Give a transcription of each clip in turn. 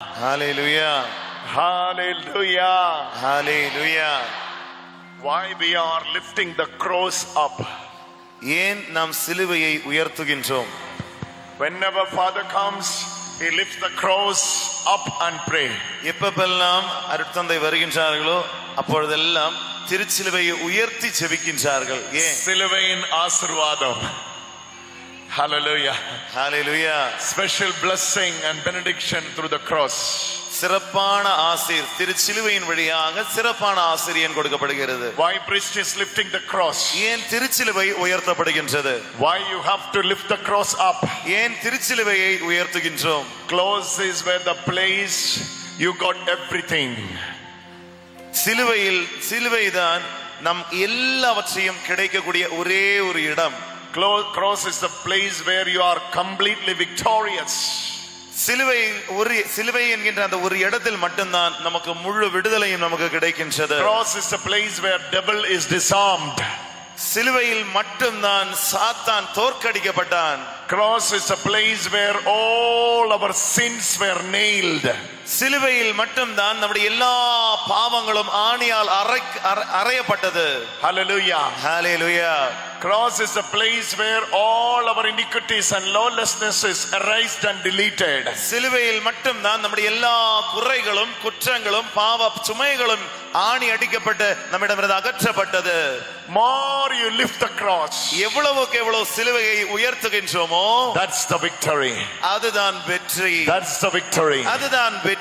Hallelujah. Hallelujah. Hallelujah. Why we are lifting the cross up. ஏன் நாம் சிலுவையை உயர்த்துகின்றோம் Whenever Father comes, he lifts the cross up and pray. எப்பப்பெல்லாம் அருட்தந்தை வருகின்றார்களோ அப்பொழுதெல்லாம் திருச்சிலுவையை உயர்த்தி ஜெபிக்கின்றார்கள் ஏன் சிலுவையின் ஆசிர்வாதம். Hallelujah. Hallelujah. Special blessing and benediction through the cross. சிறப்பான ஆசிர் திருச்சிலுவையின் வழியாக சிறப்பான ஆசிரியன் கொடுக்கப்படுகிறது Why priest is lifting the cross? ஏன் திருச்சிலுவை உயர்த்தப்படுகின்றது Why you have to lift the cross up? ஏன் திருச்சிலுவையை உயர்த்துகின்றோம் Cross is where the place you got everything. சிலுவையில் சிலுவைதான் நம் எல்லாவற்றையும் கிடைக்கக்கூடிய ஒரே ஒரு இடம் Cross is the place where you are completely victorious. சிலுவை ஒரு சிலுவை என்கின்ற அந்த ஒரு இடத்தில் மட்டும்தான் நமக்கு முழு விடுதலையும் நமக்கு கிடைக்கின்றது Cross is the place where devil is disarmed. சிலுவையில் மட்டும்தான் சாத்தான் தோற்கடிக்கப்பட்டான் Cross is a place where all our sins were nailed. சிலுவையில் மட்டும்தான் நம்முடைய எல்லா பாவங்களும் ஆணியால் அறையப்பட்டது Hallelujah. Hallelujah Cross is a place where all our iniquities and lawlessness is erased and deleted. சிலுவையில் மட்டும்தான் நம்முடைய எல்லா குறைகளும் குற்றங்களும் பாவ சுமைகளும் ஆணி அடிக்கப்பட்டு நம்மிடமிருந்து அகற்றப்பட்டது More you lift the cross, எவ்வளவுக்கு எவ்வளவு சிலுவையை உயர்த்துகின்றோமோ that's the victory. அதுதான் வெற்றி That's the victory. அதுதான் வெற்றி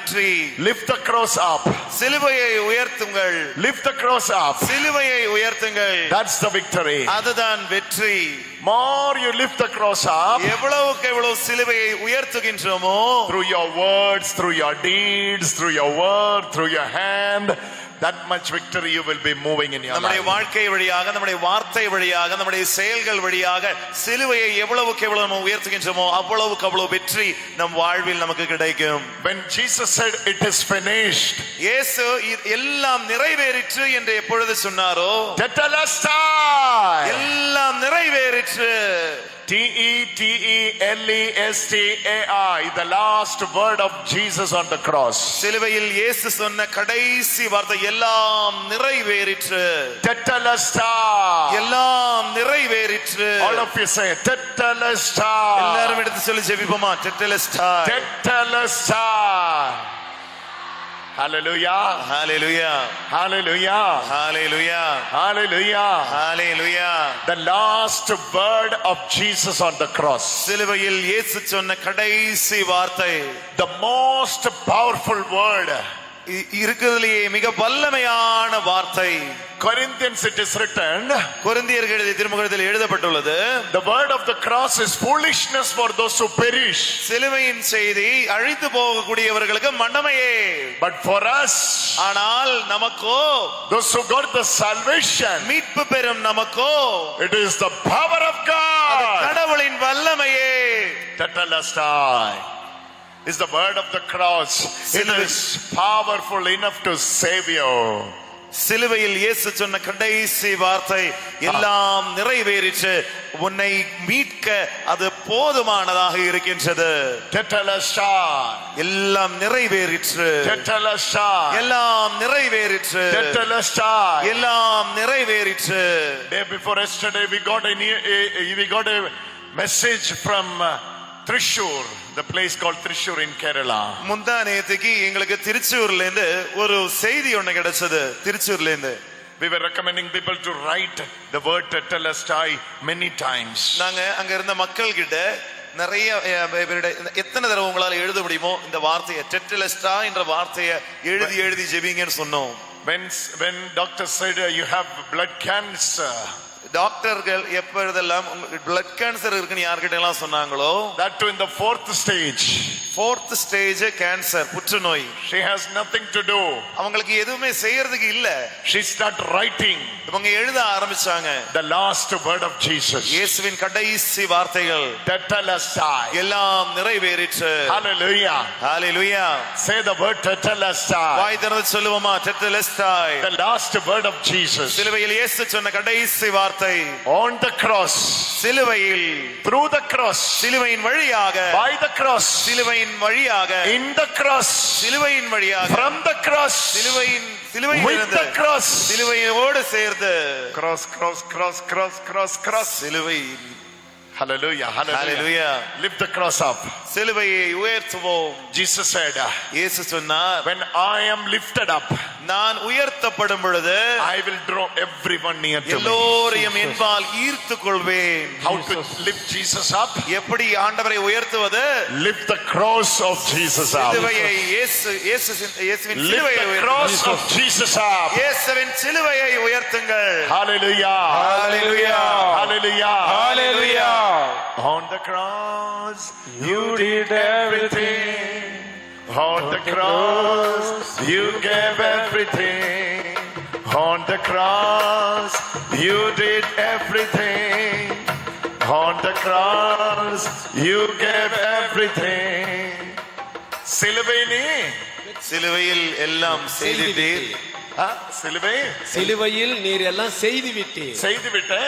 Lift the cross up. சிலுவையை உயர்த்துங்கள் Lift the cross up. சிலுவையை உயர்த்துங்கள் That's the victory. அதுதான் வெற்றி More you lift the cross up எவ்வளவுக்கு எவ்வளவு சிலுவையை உயர்த்துகின்றோமோ through your words, through your deeds, through your word, through your hand, that much victory you will be moving in your நம்முடைய life. வாழ்க்கை வழியாக நம்முடைய வார்த்தை வழியாக நம்முடைய செயல்கள் வழியாக சிலுவையை எவ்வளவுக்கு எவ்வளவு நம்ம உயர்த்துகின்றோமோ அவ்வளவுக்கு அவ்வளவு வெற்றி நம் வாழ்வில் நமக்கு கிடைக்கும் When Jesus said it is finished, இயேசு இ- எல்லாம் நிறைவேறிற்று என்று எப்பொழுது சொன்னாரோ Tetelestai! எல்லாம் நிறைவேறிற்று T E T E L E S T A I, the last word of Jesus on the cross. சிலுவையில் இயேசு சொன்ன கடைசி வார்த்தை எல்லாம் நிறைவேறிற்று Tetelestai! எல்லாம் நிறைவேறிற்று All of you say Tetelestai! எல்லாரும் எடுத்து சொல்லி ஜெபிப்போமா டெட்டலஸ்டாய் Tetelestai! Hallelujah! Hallelujah Hallelujah! Hallelujah Hallelujah! Hallelujah The last word of Jesus on the cross. சிலுவையில் இயேசு சொன்ன கடைசி வார்த்தை The most powerful word. இ- இருக்கிறதுலயே மிக வல்லமையான வார்த்தை Corinthians it is written, கொரிந்தியர்கள் எழுதிய திருமுகத்தில் எழுதப்பட்டுள்ளது the word of the cross is foolishness for those who perish. சிலுவையின் செய்தி அழித்து போகக்கூடியவர்களுக்கு மண்டமையே But for us, ஆனால் நமக்கோ those who got the salvation, மீட்பு பெறும் நமக்கோ it is the power of God. கடவுளின் வல்லமையே Tetelestai is the word of the cross. It is powerful enough to save you. சிலுவையில் இயேசு சொன்ன கடைசி வார்த்தை எல்லாம் நிறைவேறிற்று. உன்னை மீட்க அது போதுமானதாக இருக்கின்றது. எல்லாம் நிறைவேறிற்று. எல்லாம் நிறைவேறிற்று. எல்லாம் நிறைவேறிற்று. Day before yesterday, we got a, new- a- a- we got a message from uh, Trishur, the place called Trishur in Kerala. முந்தா நேத்துக்கு எங்களுக்கு திருச்சூர்ல இருந்து ஒரு செய்தி ஒண்ணு கிடைச்சது திருச்சூர்ல இருந்து We were recommending people to write the word Tetelestai many times. நாங்க அங்க இருந்த மக்கள் கிட்ட நிறைய எத்தனை தடவை உங்களால எழுத முடியுமோ இந்த வார்த்தையை டெட்டலஸ்டா என்ற வார்த்தையை எழுதி எழுதி ஜெபிங்கன்னு சொன்னோம் When, when doctor said uh, you have blood cancer, டாக்டர்கள் எப்பொழுதெல்லாம் பிளட் கேன்சர் இருக்குன்னு யார்கிட்ட எல்லாம் சொன்னாங்களோ too in the fourth stage, fourth stage cancer புற்றுநோய் she has nothing to do. அவங்களுக்கு எதுவுமே செய்யறதுக்கு இல்ல She started writing இவங்க எழுத ஆரம்பிச்சாங்க the last word of Jesus. இயேசுவின் கடைசி வார்த்தைகள் Tetelestai. எல்லாம் நிறைவேறிற்று Hallelujah. Hallelujah Say the word Tetelestai. வாய் திறந்து சொல்லுவோமா டெட்டலஸ்டாய் The last word of Jesus. சிலுவையில் இயேசு சொன்ன கடைசி வார்த்தை வார்த்தை on the cross, சிலுவையில் through the cross, சிலுவையின் வழியாக by the cross, சிலுவையின் வழியாக in the cross, சிலுவையின் வழியாக from the cross, சிலுவையின் சிலுவையில் with இருந்து the cross. சிலுவையோடு சேர்ந்து Cross, cross, cross, cross, cross, cross. சிலுவை Hallelujah, hallelujah. Hallelujah Lift the cross up. சிலுவையை உயர்த்துவோம் Jesus said, இயேசு சொன்னார் When I am lifted up, நான் உயர்த்தப்படும் பொழுது I will draw everyone near to me. எல்லோரையும் என்பால் ஈர்த்துக் கொள்வேன் How to lift Jesus up? எப்படி ஆண்டவரை உயர்த்துவது Lift the cross of Jesus up. சிலுவையை இயேசு இயேசு இயேசுவின் Lift சிலுவையை the உயர்த்துங்கள். cross of Jesus up. இயேசுவின் சிலுவையை உயர்த்துங்கள் Hallelujah. Hallelujah. Hallelujah. Hallelujah. On the cross, you did everything. On the cross, you gave everything. On the cross, you did everything. On the cross, you gave everything. சிலுவை நீ சிலுவையில் எல்லாம் செய்திட்டீர் ஆ, சிலுவை சிலுவையில் நீர் எல்லாம் செய்து விட்டீர் செய்து விட்டேன்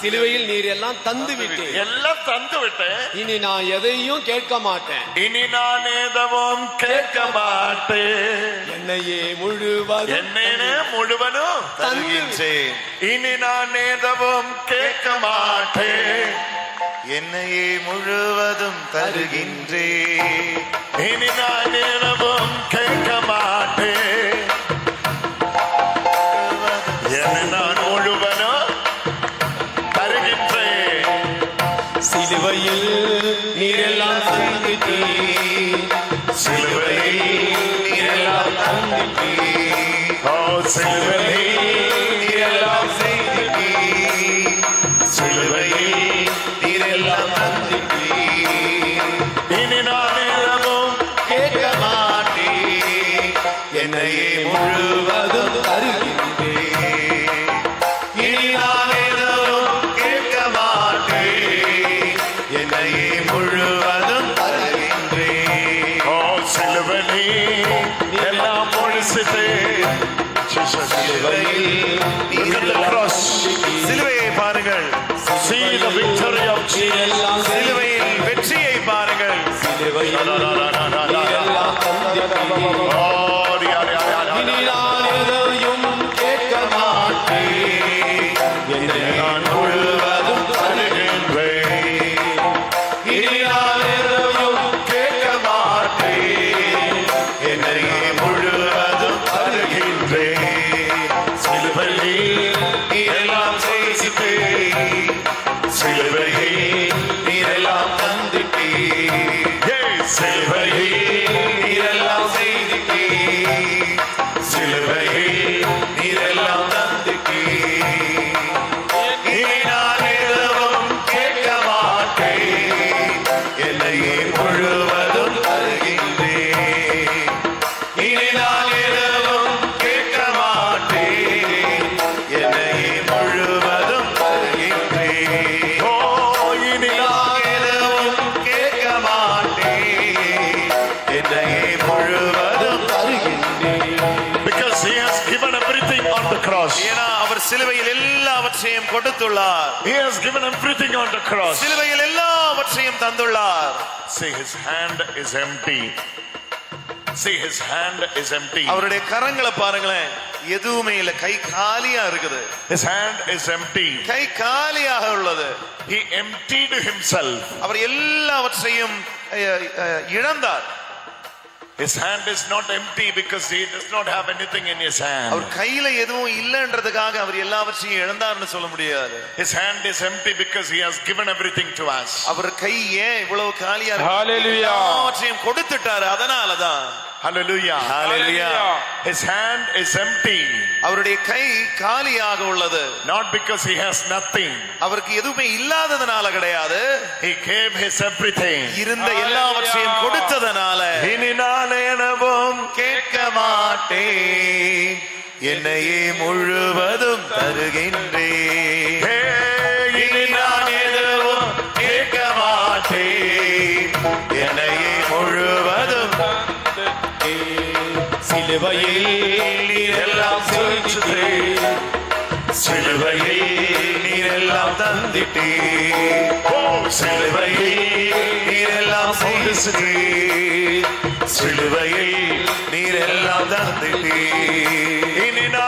சிலுவையில் நீர் எல்லாம் தந்து விட்டீர் எல்லாம் தந்து விட்டேன் இனி நான் எதையும் கேட்க மாட்டேன். இனி நான் எதுவும் கேட்க மாட்டேன். என்னையே முழுவதும் என்னன்னு முழுவதும் தருகின்றேன் இனி நான் எதுவும் கேட்க மாட்டேன். என்னையே முழுவதும் தருகின்றேன். இனி நான் சிலுவையில் நீரெல்லாம் எல்லாம் கொடுத்துள்ளார் He has given everything on the cross. சிலுவையில் எல்லாவற்றையும் தந்துள்ளார் See, his hand is empty. See, his hand is empty. அவருடைய கரங்களை பாருங்களேன் எதுவுமே இல்ல கை காலியா இருக்குது His hand is empty. கை காலியாக உள்ளது He emptied himself. அவர் எல்லாவற்றையும் இழந்தார் His hand is not empty because he does not have anything in his our hand. கையில எதுவும் இல்லைன்றதுக்காக அவர் எல்லாவற்றையும் இழந்தார்னு சொல்ல முடியாது His hand is empty because he has given everything to us. அவர் கை ஏன் இவ்வளவு காலியா இருக்கு? Hallelujah. எல்லாவற்றையும் கொடுத்துட்டாரு அதனாலதான் Hallelujah. Hallelujah. His hand is empty. அவருடைய கை காலியாக உள்ளது Not because he has nothing. அவருக்கு எதுவுமே இல்லாததுனால கிடையாது He gave his everything. இருந்த எல்லாவற்றையும் கொடுத்ததனால இனி நான் எனவும் கேட்க மாட்டேன் என்னையே முழுவதும் தருகின்றேன் சிலுவையில் நீரெல்லாம் சொல்லிட்டு சிலுவையில் நீரெல்லாம் தந்திட்டு சிலுவையில் நீரெல்லாம் சொல்லிட்டு சிலுவையில் நீரெல்லாம் தந்திட்டு இனி நான்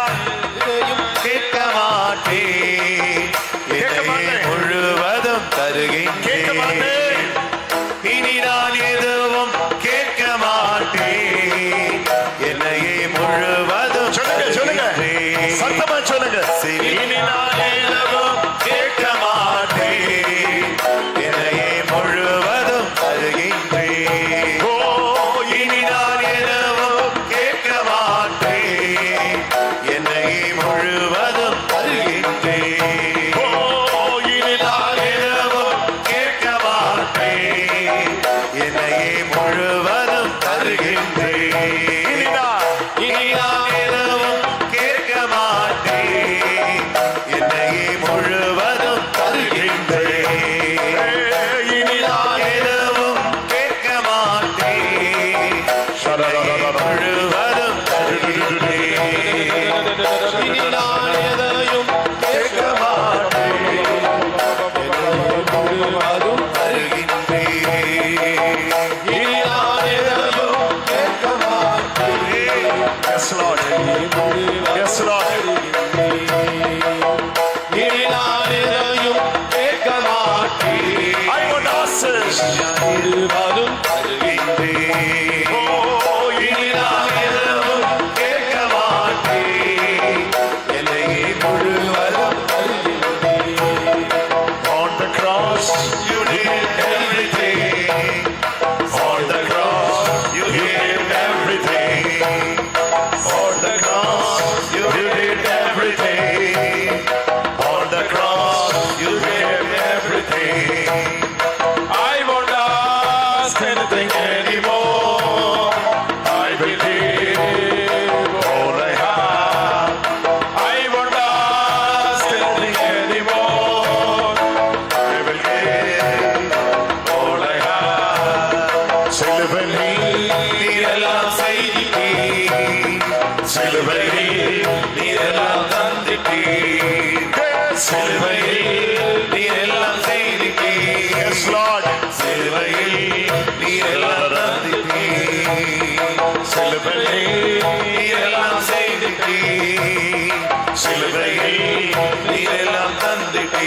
Thank you. சிலுவையில் நீரெல்லாம் தந்துட்டே.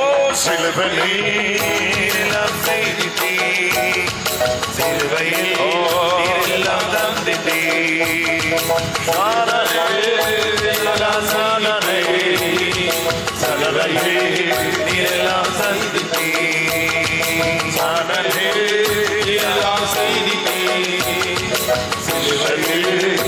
ஓ சிலுவையில் நீரெல்லாம் செய்திட்டே சிலுவையில் நீரெல்லாம் தந்துட்டே சாரணை சலவையில் நீரெல்லாம் சந்திட்டே சாரணை எல்லாம் செய்திட்டே. சிலுவையில்